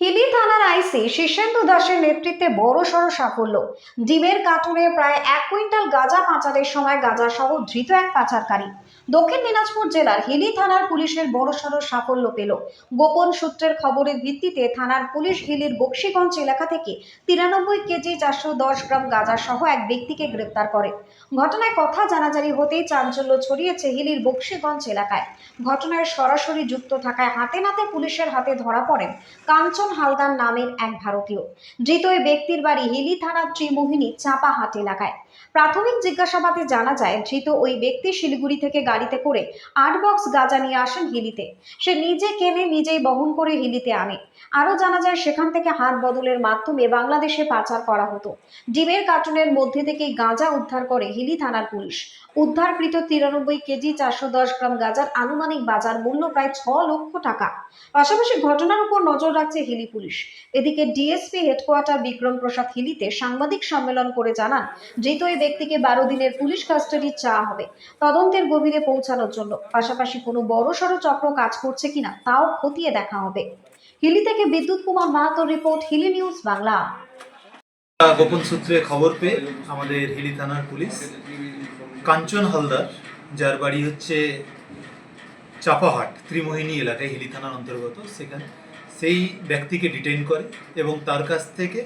হিলি থানার আইসি শীর্ষেন্দু দাসের নেতৃত্বে বড়সড় সাফল্য। ডিমের কার্টুনে প্রায় এক কুইন্টাল গাঁজা পাচারের সময় গাঁজা সহ ধৃত এক পাচারকারী। দক্ষিণ দিনাজপুর জেলার হিলি থানার পুলিশের বড়সড় সাফল্য পেল। গোপন সূত্রের খবরের ভিত্তিতে থানার পুলিশ হিলির বক্সিগঞ্জ এলাকা থেকে তিরানব্বই কেজি চারশো দশ গ্রাম গাঁজা সহ এক ব্যক্তিকে গ্রেপ্তার করে। ঘটনায় কথা জানাজানি হতেই চাঞ্চল্য ছড়িয়েছে হিলির বক্সিগঞ্জ এলাকায়। ঘটনায় সরাসরি যুক্ত থাকায় হাতে নাতে পুলিশের হাতে ধরা পড়েন কাঞ্চন হালদার নামের এক ভারতীয়। ধৃত ওই ব্যক্তির বাড়ি হিলি থানার ত্রিমোহিনী চাপাহাট এলাকায়। প্রাথমিক জিজ্ঞাসাবাদে জানা যায়, ধৃত ওই ব্যক্তি শিলিগুড়ি থেকে গাড়িতে করে আট বক্স গাঁজা নিয়ে আসেন হিলিতে। সে নিজে কেনে, নিজেই বহন করে হিলিতে আনে। আরও জানা যায়, সেখান থেকে হাত বদলের মাধ্যমে বাংলাদেশে পাচার করা হতো। ডিমের কার্টুনের মধ্যে থেকে গাঁজা উদ্ধার করে হিলি থানার পুলিশ। উদ্ধারকৃত তিরানব্বই কেজি চারশো দশ গ্রাম গাঁজার আনুমানিক বাজার মূল্য প্রায় ছ লক্ষ টাকা। পাশাপাশি ঘটনার উপর নজর রাখছে হিলি পুলিশ। এদিকে ডিএসপি হেডকোয়ার্টার বিক্রম প্রসাদ হিলিতে সাংবাদিক সম্মেলন করে জানান ধৃত এই ব্যক্তিকে বারো দিনের পুলিশ কাস্টাডি চাওয়া হবে, তদন্তের গভীরে পৌঁছানোর জন্য। পাশাপাশি কোনো বড়সড় চক্র কাজ করছে কিনা তাও খতিয়ে দেখা হবে। হিলি থেকে বিদ্যুৎ কুমার মাহাতোর রিপোর্ট, হিলি নিউজ বাংলা। গোপন সূত্রে খবর পেয়ে আমাদের হিলি থানার পুলিশ কাঞ্চন হালদার, যার বাড়ি হচ্ছে চাপাহাট, ত্রিমোহিনী এলাকায় হিলি থানার অন্তর্গত, সেখানে সেই ব্যক্তিকে ডিটেইন করে এবং তার কাছ থেকে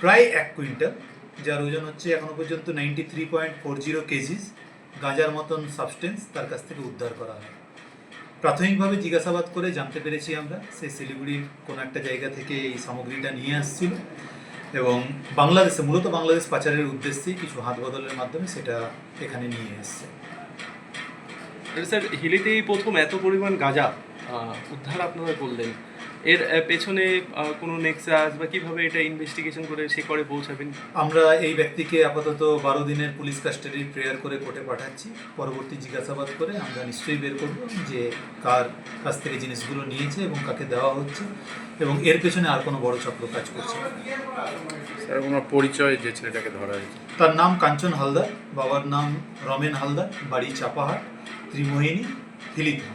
প্রায় এক কুইন্টাল, যার ওজন হচ্ছে এখনও পর্যন্ত ninety three point four zero kgs, গাঁজার মতন সাবস্টেন্স তার কাছ থেকে উদ্ধার করা হয়। প্রাথমিকভাবে জিজ্ঞাসাবাদ করে জানতে পেরেছি আমরা, সেই শিলিগুড়ির কোনো একটা জায়গা থেকে এই সামগ্রীটা নিয়ে আসছিল এবং বাংলাদেশে, মূলত বাংলাদেশ পাচারের উদ্দেশ্যে কিছু হাত বদলের মাধ্যমে সেটা এখানে নিয়ে এসছে। স্যার হিলিতেই প্রথম এত পরিমাণ গাঁজা উদ্ধার আপনারা করলেন। এর পেছনে কোনো নেক্সাস বা কীভাবে এটা ইনভেস্টিগেশন করে সে করে পৌঁছাবেন? আমরা এই ব্যক্তিকে আপাতত বারো দিনের পুলিশ কাস্টাডি প্রেয়ার করে কোর্টে পাঠাচ্ছি। পরবর্তী জিজ্ঞাসাবাদ করে আমরা নিশ্চয়ই বের করব যে কার কাছ থেকে জিনিসগুলো নিয়েছে এবং কাকে দেওয়া হচ্ছে এবং এর পেছনে আর কোনো বড় চক্র কাজ করছে না। স্যার ওনার পরিচয় যে ছেলেটাকে ধরা হয়েছে। তার নাম কাঞ্চন হালদার বাবার নাম রমেন হালদার বাড়ি চাপাহাট ত্রিমোহিনী হিলিথা